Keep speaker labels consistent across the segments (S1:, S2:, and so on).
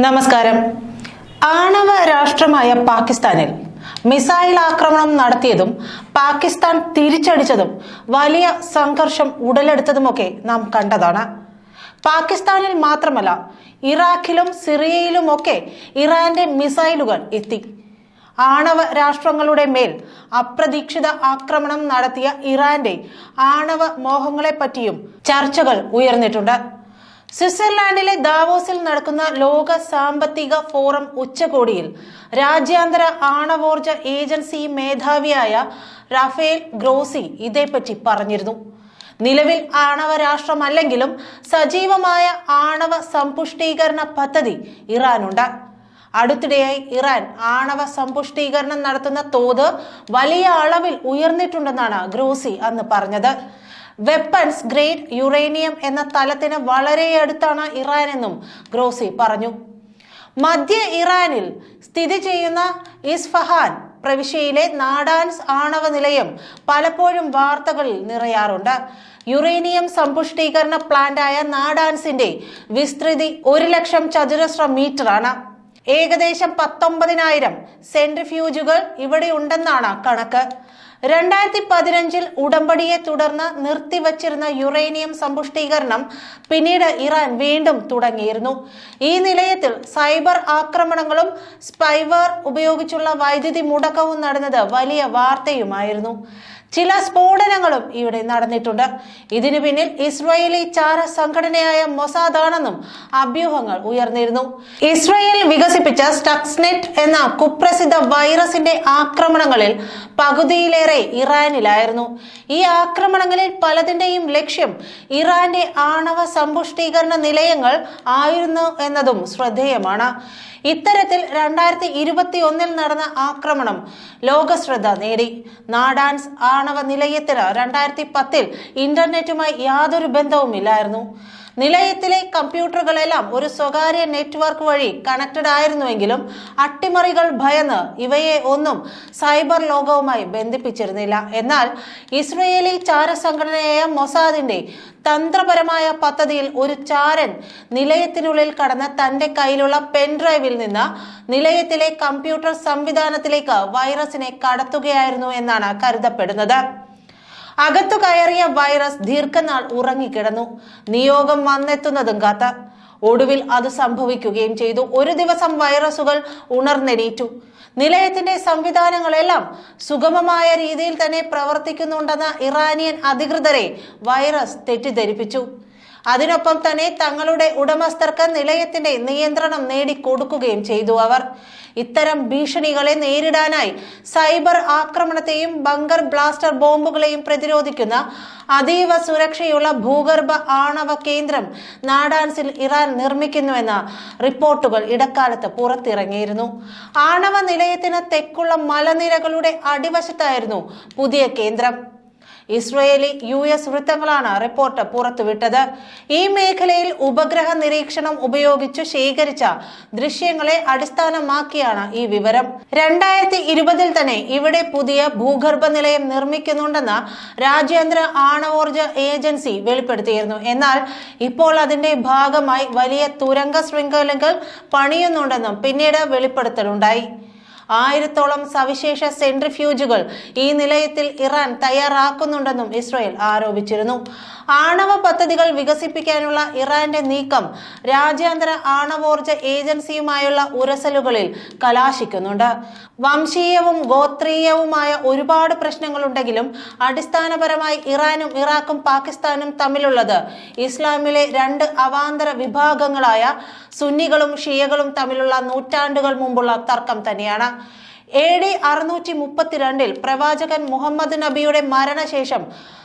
S1: നമസ്കാരം. ആണവ രാഷ്ട്രമായ പാകിസ്ഥാനിൽ മിസൈൽ ആക്രമണം നടത്തിയതും പാകിസ്ഥാൻ തിരിച്ചടിച്ചതും വലിയ സംഘർഷം ഉടലെടുത്തതുമൊക്കെ നാം കണ്ടതാണ്. പാകിസ്ഥാനിൽ മാത്രമല്ല ഇറാഖിലും സിറിയയിലുമൊക്കെ ഇറാന്റെ മിസൈലുകൾ എത്തി. ആണവ രാഷ്ട്രങ്ങളുടെ മേൽ അപ്രതീക്ഷിത ആക്രമണം നടത്തിയ ഇറാന്റെ ആണവ മോഹങ്ങളെപ്പറ്റിയും ചർച്ചകൾ ഉയർന്നിട്ടുണ്ട്. സ്വിറ്റ്സർലാൻഡിലെ ദാവോസിൽ നടക്കുന്ന ലോക സാമ്പത്തിക ഫോറം ഉച്ചകോടിയിൽ രാജ്യാന്തര ആണവോർജ ഏജൻസി മേധാവിയായ റാഫേൽ ഗ്രോസി ഇതേപ്പറ്റി പറഞ്ഞിരുന്നു. നിലവിൽ ആണവ രാഷ്ട്രമല്ലെങ്കിലും സജീവമായ ആണവ സമ്പുഷ്ടീകരണ പദ്ധതി ഇറാനുണ്ട്. അടുത്തിടെയായി ഇറാൻ ആണവ സമ്പുഷ്ടീകരണം നടത്തുന്ന തോത് വലിയ അളവിൽ ഉയർന്നിട്ടുണ്ടെന്നാണ് ഗ്രോസി അന്ന് പറഞ്ഞത്. വെപ്പൺസ് ഗ്രേഡ് യുറേനിയം എന്ന തലത്തിന് വളരെ അടുത്താണ് ഇറാൻ എന്നും ഗ്രോസി പറഞ്ഞു. മധ്യ ഇറാനിൽ സ്ഥിതി ചെയ്യുന്ന ഇസ്ഫഹാൻ പ്രവിശ്യയിലെ നാടാൻസ് ആണവ നിലയം പലപ്പോഴും വാർത്തകളിൽ നിറയാറുണ്ട്. യുറേനിയം സമ്പുഷ്ടീകരണ പ്ലാന്റായ നാടാൻസിന്റെ വിസ്തൃതി ഒരു ലക്ഷം ചതുരശ്ര മീറ്ററാണ്. ഏകദേശം പത്തൊമ്പതിനായിരം സെൻട്രിഫ്യൂജുകൾ ഇവിടെ ഉണ്ടെന്നാണ് കണക്ക്. രണ്ടായിരത്തി പതിനഞ്ചിൽ ഉടമ്പടിയെ തുടർന്ന് നിർത്തിവച്ചിരുന്ന യുറേനിയം സമ്പുഷ്ടീകരണം പിന്നീട് ഇറാൻ വീണ്ടും തുടങ്ങിയിരുന്നു. ഈ നിലയത്തിൽ സൈബർ ആക്രമണങ്ങളും സ്പൈവർ ഉപയോഗിച്ചുള്ള വൈദ്യുതി മുടക്കവും നടന്നത് വലിയ വാർത്തയുമായിരുന്നു. ചില സ്ഫോടനങ്ങളും ഇവിടെ നടന്നിട്ടുണ്ട്. ഇതിനു പിന്നിൽ ഇസ്രായേലി ചാര സംഘടനയായ മൊസാദാണെന്നും അഭ്യൂഹങ്ങൾ ഉയർന്നിരുന്നു. ഇസ്രായേൽ വികസിപ്പിച്ച സ്റ്റക്സ്നെറ്റ് എന്ന കുപ്രസിദ്ധ വൈറസിന്റെ ആക്രമണങ്ങളിൽ പകുതിയിലേറെ ഇറാനിലായിരുന്നു. ഈ ആക്രമണങ്ങളിൽ പലതിന്റെയും ലക്ഷ്യം ഇറാന്റെ ആണവ സമ്പുഷ്ടീകരണ നിലയങ്ങൾ ആയിരുന്നു എന്നതും ശ്രദ്ധേയമാണ്. ഇത്തരത്തിൽ രണ്ടായിരത്തി ഇരുപത്തി ഒന്നിൽ നടന്ന ആക്രമണം ലോകശ്രദ്ധ നേടി. നാടാൻസ് ആണവ നിലയത്തിന് രണ്ടായിരത്തി പത്തിൽ ഇന്റർനെറ്റുമായി യാതൊരു ബന്ധവുമില്ലായിരുന്നു. നിലയത്തിലെ കമ്പ്യൂട്ടറുകളെല്ലാം ഒരു സ്വകാര്യ നെറ്റ്വർക്ക് വഴി കണക്റ്റഡ് ആയിരുന്നുവെങ്കിലും അട്ടിമറികൾ ഭയന്ന് ഇവയെ ഒന്നും സൈബർ ലോകവുമായി ബന്ധിപ്പിച്ചിരുന്നില്ല. എന്നാൽ ഇസ്രയേലി ചാരസംഘടനയായ മൊസാദിന്റെ തന്ത്രപരമായ പദ്ധതിയിൽ ഒരു ചാരൻ നിലയത്തിനുള്ളിൽ കടന്ന് തന്റെ കയ്യിലുള്ള പെൻഡ്രൈവിൽ നിന്ന് നിലയത്തിലെ കമ്പ്യൂട്ടർ സംവിധാനത്തിലേക്ക് വൈറസിനെ കടത്തുകയായിരുന്നു എന്നാണ് കരുതപ്പെടുന്നത്. അകത്തു കയറിയ വൈറസ് ദീർഘനാൾ ഉറങ്ങിക്കിടന്നു. നിയോഗം വന്നെത്തുന്നതും കാത്ത. ഒടുവിൽ അത് സംഭവിക്കുകയും ചെയ്തു. ഒരു ദിവസം വൈറസുകൾ ഉണർന്നെണീറ്റു. നിലയത്തിന്റെ സംവിധാനങ്ങളെല്ലാം സുഗമമായ രീതിയിൽ തന്നെ പ്രവർത്തിക്കുന്നുണ്ടെന്ന ഇറാനിയൻ അധികൃതരെ വൈറസ് തെറ്റിദ്ധരിപ്പിച്ചു. അതിനൊപ്പം തന്നെ തങ്ങളുടെ ഉടമസ്ഥർക്ക് നിലയത്തിന്റെ നിയന്ത്രണം നേടിക്കൊടുക്കുകയും ചെയ്തു അവർ. ഇത്തരം ഭീഷണികളെ നേരിടാനായി സൈബർ ആക്രമണത്തെയും ബങ്കർ ബ്ലാസ്റ്റർ ബോംബുകളെയും പ്രതിരോധിക്കുന്ന അതീവ സുരക്ഷയുള്ള ഭൂഗർഭ ആണവ കേന്ദ്രം നാടാൻസിൽ ഇറാൻ നിർമ്മിക്കുന്നുവെന്ന റിപ്പോർട്ടുകൾ ഇടക്കാലത്ത് പുറത്തിറങ്ങിയിരുന്നു. ആണവ നിലയത്തിന് തെക്കുള്ള മലനിരകളുടെ അടിവശത്തായിരുന്നു പുതിയ കേന്ദ്രം. ഇസ്രയേലി യു എസ് വൃത്തങ്ങളാണ് റിപ്പോർട്ട് പുറത്തുവിട്ടത്. ഈ മേഖലയിൽ ഉപഗ്രഹ നിരീക്ഷണം ഉപയോഗിച്ച് ശേഖരിച്ച ദൃശ്യങ്ങളെ അടിസ്ഥാനമാക്കിയാണ് ഈ വിവരം. രണ്ടായിരത്തി ഇരുപതിൽ തന്നെ ഇവിടെ പുതിയ ഭൂഗർഭ നിലയം നിർമ്മിക്കുന്നുണ്ടെന്ന് രാജ്യാന്തര ആണവോർജ ഏജൻസി വെളിപ്പെടുത്തിയിരുന്നു. എന്നാൽ ഇപ്പോൾ അതിന്റെ ഭാഗമായി വലിയ തുരങ്ക ശൃംഖലകൾ പണിയുന്നുണ്ടെന്നും പിന്നീട് വെളിപ്പെടുത്തലുണ്ടായി. ആയിരത്തോളം സവിശേഷ സെൻട്രിഫ്യൂജുകൾ ഈ നിലയത്തിൽ ഇറാൻ തയ്യാറാക്കുന്നുണ്ടെന്നും ഇസ്രായേൽ ആരോപിച്ചിരുന്നു. ആണവ പദ്ധതികൾ വികസിപ്പിക്കാനുള്ള ഇറാന്റെ നീക്കം രാജ്യാന്തര ആണവോർജ ഏജൻസിയുമായുള്ള ഉരസലുകളിൽ കലാശിക്കുന്നുണ്ട്. വംശീയവും ഗോത്രീയവുമായ ഒരുപാട് പ്രശ്നങ്ങളുണ്ടെങ്കിലും അടിസ്ഥാനപരമായി ഇറാനും ഇറാഖും പാകിസ്ഥാനും തമ്മിലുള്ളത് ഇസ്ലാമിലെ രണ്ട് അവാന്തര വിഭാഗങ്ങളായ സുന്നികളും ഷിയകളും തമ്മിലുള്ള നൂറ്റാണ്ടുകൾ മുമ്പുള്ള തർക്കം തന്നെയാണ്. എ ഡി അറുന്നൂറ്റി മുപ്പത്തിരണ്ടിൽ പ്രവാചകൻ മുഹമ്മദ് നബിയുടെ മരണശേഷം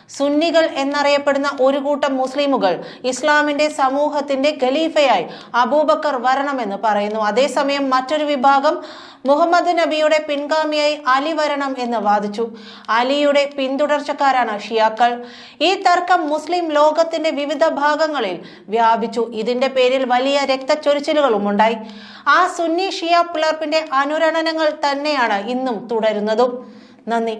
S1: സുന്നികൾ എന്നറിയപ്പെടുന്ന ഒരു കൂട്ടം മുസ്ലിമുകൾ ഇസ്ലാമിന്റെ സമൂഹത്തിന്റെ ഖലീഫയായി അബൂബക്കർ വരണമെന്ന് പറയുന്നു. അതേസമയം മറ്റൊരു വിഭാഗം മുഹമ്മദ് നബിയുടെ പിൻഗാമിയായി അലി വരണം എന്ന് വാദിച്ചു. അലിയുടെ പിന്തുടർച്ചക്കാരാണ് ഷിയാക്കൾ. ഈ തർക്കം മുസ്ലിം ലോകത്തിന്റെ വിവിധ ഭാഗങ്ങളിൽ വ്യാപിച്ചു. ഇതിന്റെ പേരിൽ വലിയ രക്തച്ചൊരിച്ചിലുകളും ഉണ്ടായി. ആ സുന്നി ഷിയ പിളർപ്പിന്റെ അനുരണനങ്ങൾ തന്നെയാണ് ഇന്നും തുടരുന്നതും. നന്ദി.